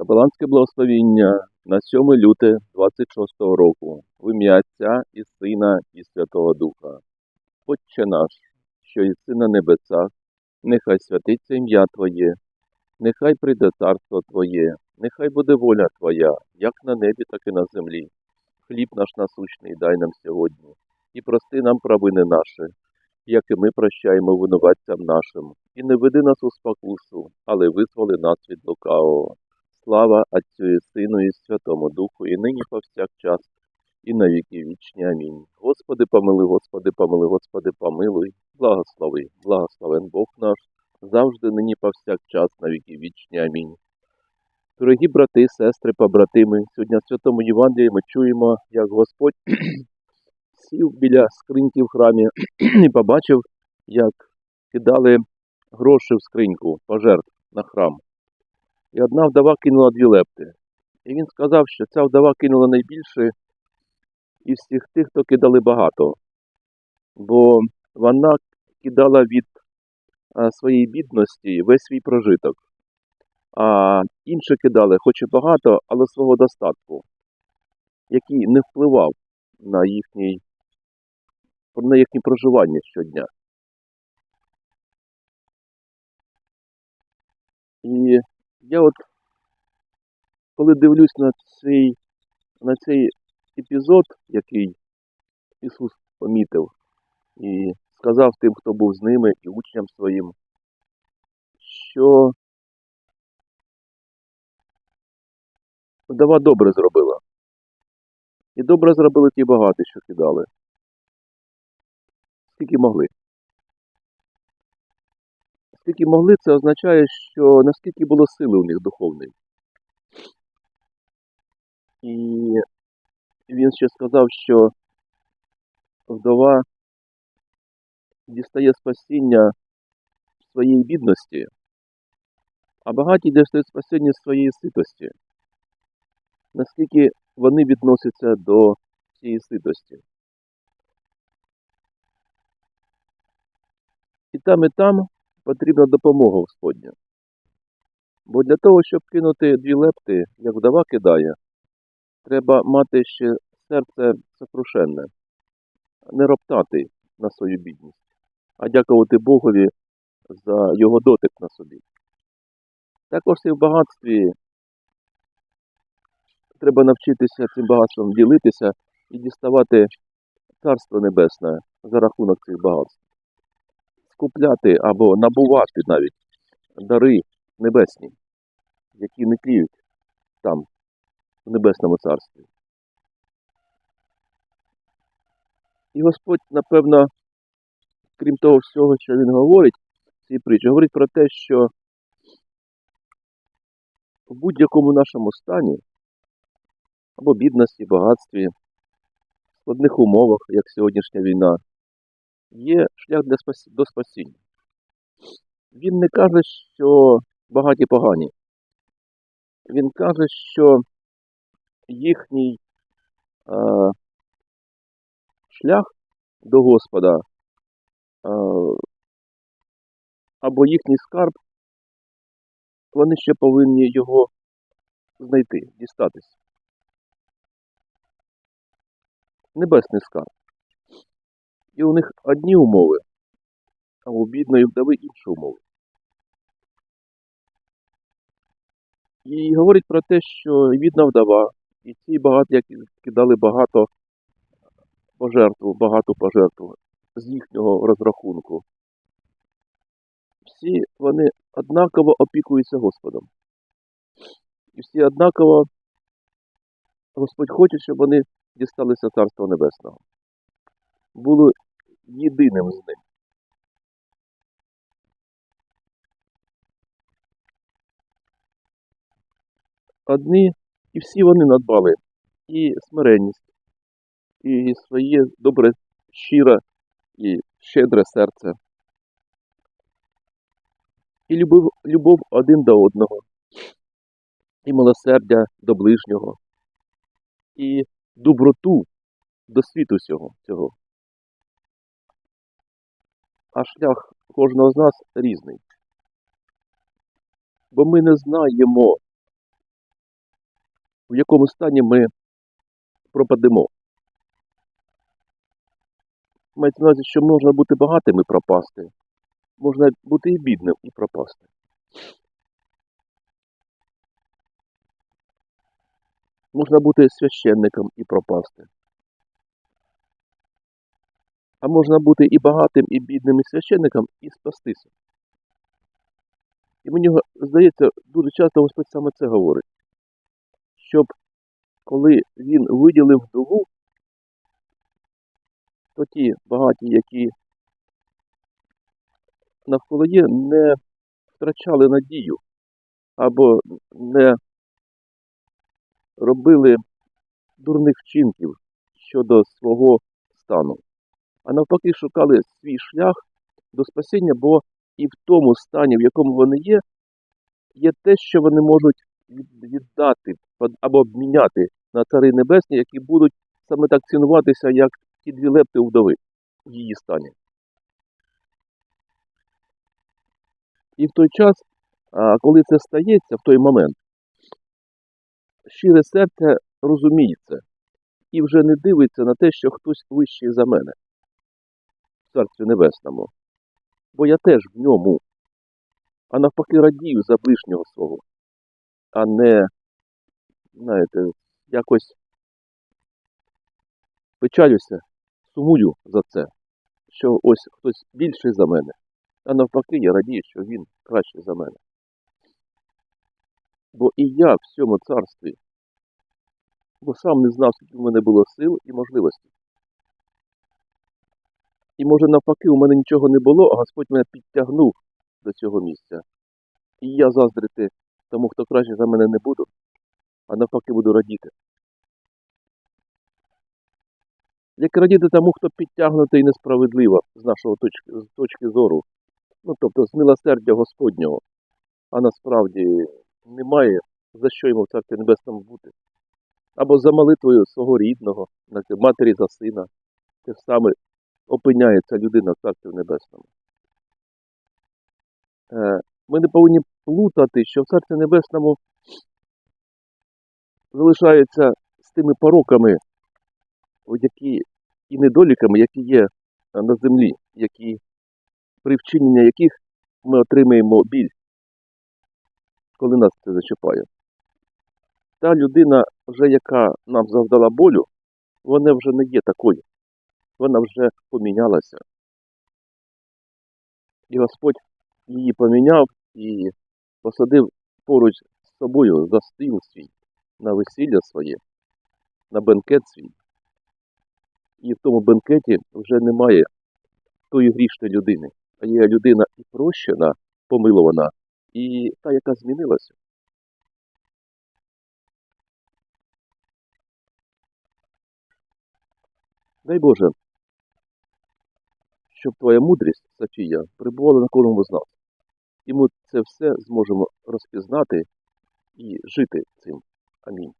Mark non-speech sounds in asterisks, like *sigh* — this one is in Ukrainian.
Капеланське благословіння на 7 люте 26 року в ім'я Отця і Сина і Святого Духа. Отче наш, що єси на небесах, нехай святиться ім'я Твоє, нехай прийде царство Твоє, нехай буде воля Твоя, як на небі, так і на землі. Хліб наш насущний дай нам сьогодні, і прости нам провини наші, як і ми прощаємо винуватцям нашим, і не веди нас у спокусу, але визволи нас від лукавого. Слава Отцю і Сину і Святому Духу, і нині повсякчас, і на віки вічні. Амінь. Господи, помили, Господи, помили, Господи, помилуй, благослови, благословен Бог наш, завжди нині повсякчас, на віки вічні. Амінь. Дорогі брати, сестри, побратими, сьогодні в Святому Євангелії ми чуємо, як Господь *clears throat* сів біля скриньки в храмі *clears throat* і побачив, як кидали гроші в скриньку пожертв на храм. І одна вдова кинула дві лепти. І він сказав, що ця вдова кинула найбільше із всіх тих, хто кидали багато. Бо вона кидала від своєї бідності весь свій прожиток. А інші кидали, хоч і багато, але свого достатку, який не впливав на їхній, на їхнє проживання щодня. І я от, коли дивлюсь на цей, на цей епізод, який Ісус помітив, і сказав тим, хто був з ними, і учням своїм, що вдова добре зробила. І добре зробили ті багаті, що кидали. Скільки могли. Скільки могли, це означає, що наскільки було сили у них духовної. І він ще сказав, що вдова дістає спасіння в своїй бідності, а багаті дістають спасіння з своєї ситості. Наскільки вони відносяться до цієї ситості. І там, і там потрібна допомога Господня. Бо для того, щоб кинути дві лепти, як вдова кидає, треба мати ще серце сокрушенне, не роптати на свою бідність, а дякувати Богові за його дотик на собі. Також і в багатстві треба навчитися цим багатством ділитися і діставати Царство Небесне за рахунок цих багатств. Скупляти або набувати навіть дари небесні, які не тліють там, в Небесному Царстві. І Господь, напевно, крім того всього, що Він говорить в цій притчі, говорить про те, що в будь-якому нашому стані, або бідності, багатстві, складних умовах, як сьогоднішня війна, є шлях для спас... до спасіння. Він не каже, що багаті погані. Він каже, що їхній е, шлях до Господа е, або їхній скарб, вони ще повинні його знайти, дістатись. Небесний скарб. І у них одні умови, а у бідної вдови інші умови. І говорить про те, що бідна вдова, і ці багаті, які кидали багато пожертву, багату пожертву з їхнього розрахунку. Всі вони однаково опікуються Господом. І всі однаково Господь хоче, щоб вони дісталися Царства Небесного. Були єдиним з ним. Одні і всі вони надбали і смиренність, і своє добре, щире і щедре серце, і любов, любов один до одного, і милосердя до ближнього, і доброту до світу цього. А шлях кожного з нас різний. Бо ми не знаємо в якому стані ми пропадемо. Мається на увазі, що можна бути багатим і пропасти, можна бути і бідним і пропасти. Можна бути священником і пропасти. А можна бути і багатим, і бідним, і священником, і спастися. І мені здається, дуже часто Господь саме це говорить. Щоб коли він виділив дугу, то ті багаті, які навколо є, не втрачали надію або не робили дурних вчинків щодо свого стану, а навпаки шукали свій шлях до спасіння, бо і в тому стані, в якому вони є, є те, що вони можуть віддати або обміняти на цари небесні, які будуть саме так цінуватися, як ті дві лепти у вдови в її стані. І в той час, коли це стається, в той момент, щире серце розуміє це і вже не дивиться на те, що хтось вищий за мене Царстві Небесному. Бо я теж в ньому, а навпаки радію за ближнього свого, а не, знаєте, якось печалюся, сумую за це, що ось хтось більший за мене, а навпаки, я радію, що він кращий за мене. Бо і я в цьому царстві, бо сам не знав, скільки в мене було сил і можливостей. І може навпаки, у мене нічого не було, а Господь мене підтягнув до цього місця. І я заздрити тому, хто краще за мене не буду, а навпаки буду радіти. Як радіти тому, хто підтягнутий несправедливо з нашого точки, з точки зору, ну тобто з милосердя Господнього, а насправді немає за що йому в Царстві Небесному бути. Або за молитвою свого рідного, матері за сина, те саме опиняється людина в Царстві Небесному. Е, Ми не повинні плутати, що в Царстві Небесному залишаються з тими пороками, які і недоліками, які є на землі, які, при вчиненні яких ми отримаємо біль, коли нас це зачіпає. Та людина, вже яка нам завдала болю, вона вже не є такою. Вона вже помінялася. І Господь її поміняв і посадив поруч з собою за стіл свій, на весілля своє, на бенкет свій. І в тому бенкеті вже немає тої грішної людини, а є людина і прощена, помилована, і та, яка змінилася. Дай Боже, щоб твоя мудрість, Софія, прибувала на кожному з нас. І ми це все зможемо розпізнати і жити цим. Амінь.